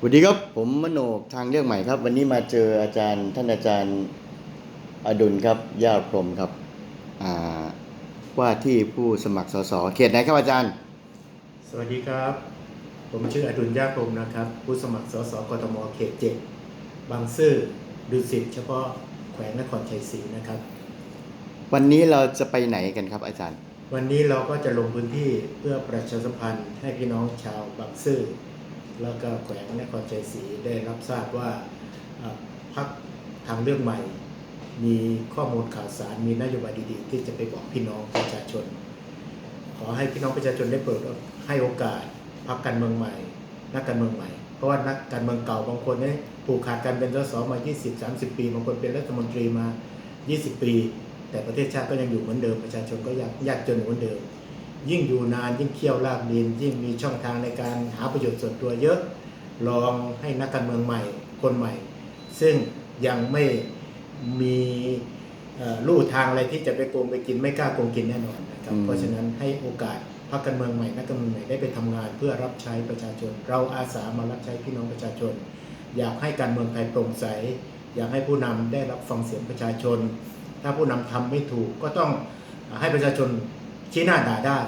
สวัสดีครับ ผมมโนทางเรื่องใหม่ครับ วันนี้มาเจออาจารย์ท่านอาจารย์อดุลครับย่าพรหมครับอ่าว่าที่ผู้สมัครสสเขตไหนครับอาจารย์ สวัสดีครับ ผมชื่ออดุลยากรมนะครับ ผู้สมัครสสกทมเขตเจ็ดบางซื่อดุสิตเฉพาะแขวงนครชัยศรีนะครับ วันนี้เราจะไปไหนกันครับอาจารย์ วันนี้เราก็จะลงพื้นที่เพื่อประชาสัมพันธ์ให้พี่น้องชาวบางซื่อ แล้วก็แขวงนครชัยศรีได้รับทราบว่าพักทางเลือกใหม่ มีข้อมูลข่าวสารมีนโยบายดีๆ ที่จะไปบอกพี่น้องประชาชน ขอให้พี่น้องประชาชนได้เปิดให้โอกาสพักการเมืองใหม่ นักการเมืองใหม่ เพราะว่านักการเมืองเก่าบางคนเนี่ยผูกขาดกันเป็นสสมา 20-30 ปีบางคนเป็นรัฐมนตรีมา 20 ปี แต่ประเทศชาติก็ยังอยู่เหมือนเดิมประชาชนก็ยากยากจนเหมือนเดิม ยิ่งอยู่นานยิ่งเคี่ยวลากดินยิ่งมีช่องทางในการหาประโยชน์ส่วนตัวเยอะ ลองให้นักการเมืองใหม่คนใหม่ ซึ่งยังไม่มีเอ่อลู่ทางอะไรที่จะไปโกงไปกินไม่กล้าโกงกินแน่นอนนะครับอืมเพราะฉะนั้นให้โอกาสพรรคการเมืองใหม่นักการเมืองใหม่ได้ไปทำงาน เพื่อรับใช้ประชาชน เราอาสามารับใช้พี่น้องประชาชน อยากให้การเมืองไทยโปร่งใส อยากให้ผู้นำได้รับฟังเสียงประชาชน ถ้าผู้นำทำไม่ถูกก็ต้องให้ประชาชน ชี้หน้าด่าได้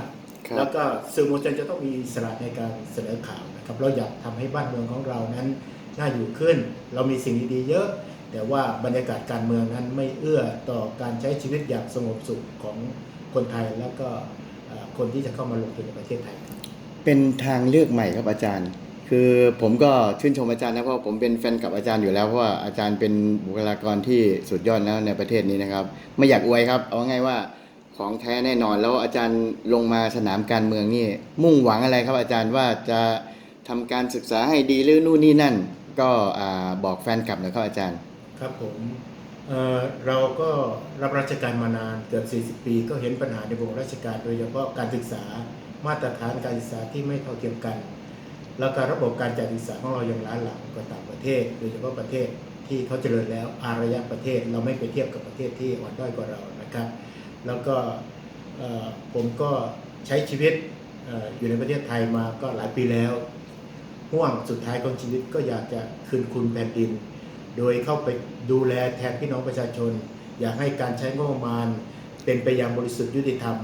ครับ แล้วก็สื่อมวลชนจะต้องมีอิสระในการเสนอข่าวนะครับ เราอยากทำให้บ้านเมืองของเรานั้นน่าอยู่ขึ้น เรามีสิ่งดีๆเยอะ แต่ว่าบรรยากาศการเมืองนั้นไม่เอื้อต่อการใช้ชีวิตอย่างสงบสุขของคนไทยแล้วก็เอ่อคนที่จะเข้ามาลงทุนในประเทศไทยครับ เป็นทางเลือกใหม่ครับอาจารย์ คือผมก็ชื่นชมอาจารย์นะเพราะผมเป็นแฟนกับอาจารย์อยู่แล้วเพราะว่าอาจารย์เป็นบุคลากรที่สุดยอดแล้วในประเทศนี้นะครับ ไม่อยากอวยครับ เอาง่ายว่า ของแท้แน่นอน แล้วอาจารย์ลงมาสนามการเมืองนี่ มุ่งหวังอะไรครับอาจารย์ว่าจะทำการศึกษาให้ดีหรือนู่นนี่นั่น ก็อบอกแฟนคลับหน่อยครับอาจารย์ ครับผมเเราก็รับราชการมานานเกือบ 40 ปี ก็เห็นปัญหาในวงราชการโดยเฉพาะการศึกษามาตรฐานการศึกษาที่ไม่เท่าเทียมกัน แล้วก็ระบบการจัดศึกษาของเรายังล้าหลังกว่าต่างประเทศ โดยเฉพาะประเทศที่เขาเจริญแล้วอารยประเทศเราไม่ไปเทียบกับประเทศที่อ่อนด้อยกว่าเรานะครับ แล้วก็ผมก็ใช้ชีวิตออยู่ในประเทศไทยมาก็หลายปีแล้วห่วงสุดท้ายของชีวิตก็อยากจะคืนคุณแผ่นดิน โดยเข้าไปดูแลแทนพี่น้องประชาชน อยากให้การใช้งบประมาณ เป็นไปอย่างบริสุทธิ์ยุติธรรม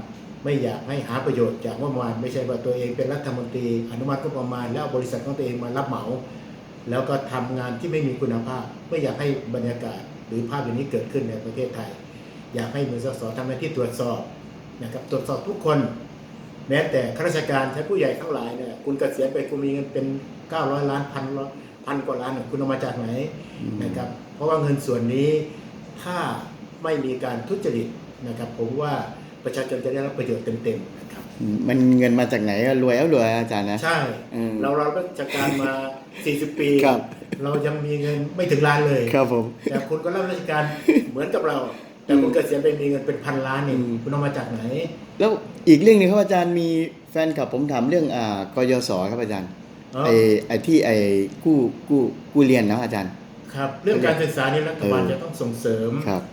ไม่อยากให้หาประโยชน์จากงบประมาณ ไม่ใช่ว่าตัวเองเป็นรัฐมนตรี อนุมัติงบประมาณ แล้วเอาบริษัทของตัวเองมารับเหมา แล้วก็ทำงานที่ไม่มีคุณภาพ ไม่อยากให้บรรยากาศหรือภาพอย่างนี้เกิดขึ้นในประเทศไทย อยากให้มือสสทำหน้าที่ตรวจสอบนะครับตรวจสอบทุกคน แม้แต่ข้าราชการใช้ผู้ใหญ่ทั้งหลายเนี่ยคุณเกษียณไปคุณมีเงินเป็น 900 ล้านพันพันกว่าล้านเนี่ยคุณเอามาจากไหนอืมนะครับเพราะว่าเงินส่วนนี้ถ้าไม่มีการทุจริตนะครับผมว่าประชาชนจะได้รับประโยชน์เต็มๆนะครับมันเงินมาจากไหนก็รวยแล้วรวยอาจารย์นะใช่อืมเราเราราชการมา 40 ปีครับเรายังมีเงินไม่ถึงล้านเลยครับผมแต่คุณก็รับราชการเหมือนกับเรา แต่คุณเกษียณไปมีเงินเป็นพันล้านนี่อืมคุณเอามาจากไหน แล้วอีกเรื่องหนึงครับอาจารย์มีแฟนคลับผมถามเรื่องอ่ากยศครับอาจารย์อ๋อไอ้ไอ้ที่ไอ้กู้กู้กู้เรียนนะอาจารย์ ครับ เรื่องการศึกษานี่รัฐบาลเออจะต้องส่งเสริมครับ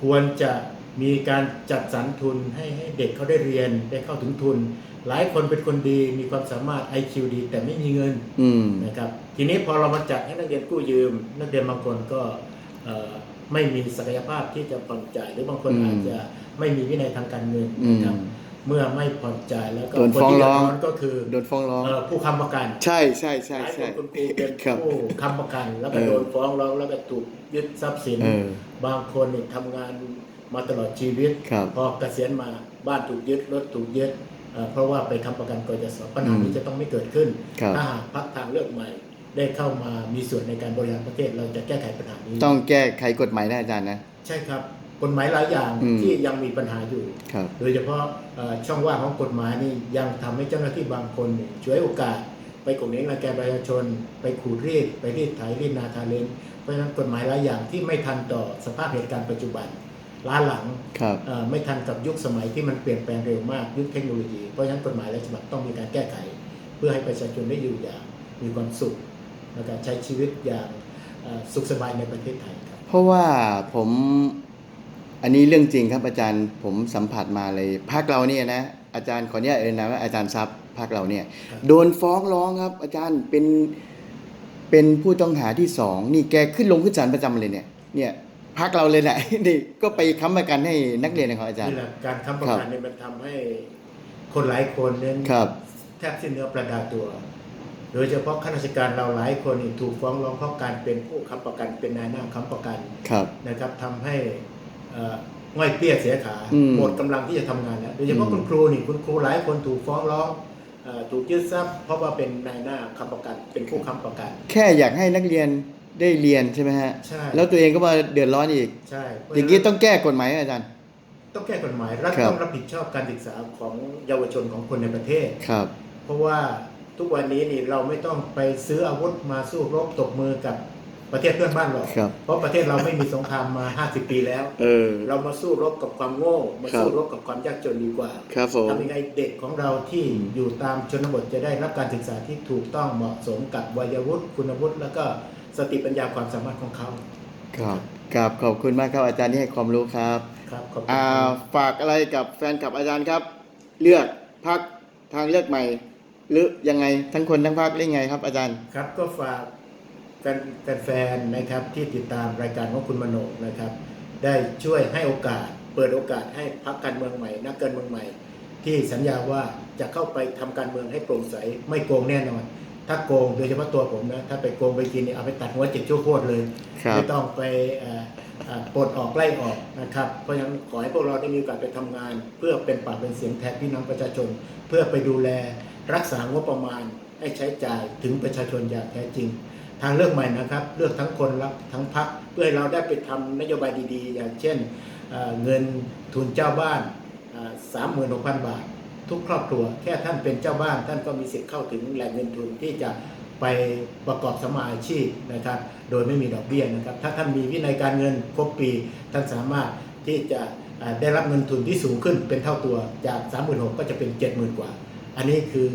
ควรจะมีการจัดสรรทุนให้ให้เด็กเขาได้เรียนได้เข้าถึงทุน หลายคนเป็นคนดีมีความสามารถ IQ ดี แต่ไม่มีเงินอืมนะครับ ทีนี้พอเรามาจัดให้นักเรียนกู้ยืม นักเรียนบางคนก็เอ่อ ไม่มีศักยภาพที่จะผ่อนจ่ายหรือบางคนอืมอาจจะไม่มีวินัยทางการเงินอืมนะครับเมื่อไม่ผ่อนจ่ายแล้วก็โดนคนฟ้องที่เดืร้ออดงร้อนก็คือโดนฟ้องร้องเอ่อผู้ค้ำประกัน ใช่ใช่ใช่หลายคใช่นคุณครูเป็นครับผู้ค้ำประกัน แล้วก็เออโดนฟ้องร้องแล้วก็ถูกยึดทรัพย์สินเออบางคนเนี่ยทำงานมาตลอดชีวิตครับพอเกษียณมาบ้านถูกยึดรถถูกยึดเอ่อเพราะว่าไปทำประกันกยศปัญหานี้อืมจะต้องไม่เกิดขึ้นครับถ้าหากพรรคทางเลือกใหม่ ได้เข้ามามีส่วนในการบริหารประเทศ เราจะแก้ไขปัญหานี้ ต้องแก้ไขกฎหมายนะอาจารย์นะ ใช่ครับกฎหมายหลายอย่างอืม ที่ยังมีปัญหาอยู่ ครับ โดยเฉพาะเอ่อช่องว่างของกฎหมายนี่ยังทำให้เจ้าหน้าที่บางคนเนี่ยช่วยโอกาส ไปข่มเหงรังแกประชาชน ไปขูดรีดไปรีดไถรีดนาทาเลนเพราะฉะนั้นกฎหมายหลายอย่างที่ไม่ทันต่อสภาพเหตุการณ์ปัจจุบันล้าหลังครับ เอ่อไม่ทันกับยุคสมัยที่มันเปลี่ยนแปลงเร็วมากยุคเทคโนโลยีเพราะฉะนั้นกฎหมายและฉบับต้องมีการแก้ไข เพื่อให้ประชาชนได้อยู่อย่างมีความสุข ในการใช้ชีวิตอย่างเอ่อสุขสบายในประเทศไทยครับ เพราะว่าผมอันนี้เรื่องจริงครับอาจารย์ผมสัมผัสมาเลยภาคเราเนี่ยนะอาจารย์ขออนุญาตเอ่ยนามว่าอาจารย์ทรัพย์ภาคเราเนี่ยครับโดนฟ้องร้องครับ อาจารย์เป็นเปเป็นผู้ต้องหาที่สองนี่แกขึ้นลงขึ้นศาลประจำเลยเนี่ยเนี่ยพักเราเลยแหละนี่ก็ไปค้ำประกันให้นักเรียนนะครับอาจารย์นี่แหละการค้ำประครักันบเนี่ยมันทำให้คนหลายคนเนี่ยครับแทบสิ้นเนื้อประดาตัว โดยเฉพาะข้าราชการเราหลายคนนี่ถูกฟ้องร้องเพราะการเป็นผู้ค้ำประกันเป็นนายหน้าค้ำประกันครับนะครับทำให้เอ่อง่อยเปี้ยเสียขาอืมหมดกำลังที่จะทำงานแล้วโดยเฉพาะอืมคุณครูนี่คุณครูหลายคนถูกฟ้องร้องเอ่อถูกยึดทรัพย์เพราะว่าเป็นนายหน้าค้ำประกันเป็นผู้ค้ำประกัน แค่อยากให้นักเรียนได้เรียนใช่ไหมฮะใช่แล้วตัวเองก็มาเดือดร้อนอีกใช่อย่างนี้ต้องแก้กฎหมายอาจารย์ ต้องแก้กฎหมายรัฐครับต้องรับผิดชอบการศึกษาของเยาวชนของคนในประเทศครับ เพราะว่า ทุกวันนี้นี่เราไม่ต้องไปซื้ออาวุธมาสู้รบตบมือกับประเทศเพื่อนบ้านหรอก ครับ เพราะประเทศเราไม่มีสงครามมา 50 ปีแล้ว เออ เรามาสู้รบกับความโง่ มาครับสู้รบกับความยากจนดีกว่าครับผม ทำยังไงเด็กของเราที่อยู่ตามชนบทจะได้รับการศึกษาที่ถูกต้องเหมาะสมกับวัยวุฒิคุณวุฒิแล้วก็สติปัญญาความสามารถของเขาครับครับขอบคุณมากครับอาจารย์ที่ให้ความรู้ครับครับขอบคุณอ่าครับ ฝากอะไรกับแฟนคลับอาจารย์ครับ เลือกพักทางเลือกใหม่ หรือยังไงทั้งคนทั้งภาคเรืองไงครับ อาจารย์ ครับก็ฝากแฟนแฟนๆนะครับที่ติดตามรายการของคุณมโนนะครับ ได้ช่วยให้โอกาส เปิดโอกาสให้พักการเมืองใหม่ นักการเมืองใหม่ ที่สัญญาว่าจะเข้าไปทำการเมืองให้โปร่งใสไม่โกงแน่นอน ถ้าโกงโดยเฉพาะตัวผมนะ ถ้าไปโกงไปกินเนี่ยเอาไปตัดหัวเจ็ดชั่วโคตรเลย ครับไม่ต้องไปเอ่อเอ่อปลดออกไล่ออกนะครับ เพราะฉะนั้นขอให้พวกเราได้มีโอกาสไปทำงาน เพื่อเป็นปากเป็นเสียงแทนพี่น้องประชาชน เพื่อไปดูแลรักษางบประมาณให้ใช้จ่ายถึงประชาชนอย่างแท้จริง ทางเลือกใหม่นะครับ เลือกทั้งคนรักทั้งพักเพื่อให้เราได้ไปทำนโยบายดีๆ อย่างเช่นเอ่อเงินทุนเจ้าบ้านสามหมื่นหกพันบาท ทุกครอบครัว แค่ท่านเป็นเจ้าบ้าน ท่านก็มีสิทธิ์เข้าถึงแหล่งเงินทุนที่จะไปประกอบสมาอาชีพนะครับ โดยไม่มีดอกเบี้ยนะครับ ถ้าท่านมีวินัยการเงินครบปี ท่านสามารถที่จะได้รับเงินทุนที่สูงขึ้นเป็นเท่าตัวจาก 36,000ก็จะเป็น 70,000 กว่า อันนี้คือ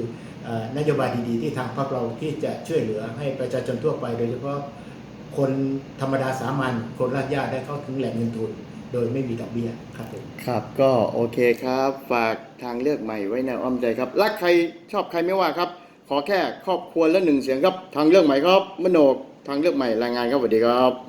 อนโยบายดีๆ ที่ทางพรรคเราที่จะช่วยเหลือให้ประชาชนทั่วไป โดยเฉพาะคนธรรมดาสามัญคนรากหญ้าได้เข้าถึงแหล่งเงินทุน โดยไม่มีดอกเบี้ยครับผมครับก็โอเคครับ ฝากทางเลือกใหม่ไว้ในอ้อมใจครับรักใครชอบใครไม่ว่าครับ ขอแค่ครอบครัวละหนึ่งเสียงครับทางเลือกใหม่ครับมโนกทางเลือกใหม่รายงานครับสวัสดีครับ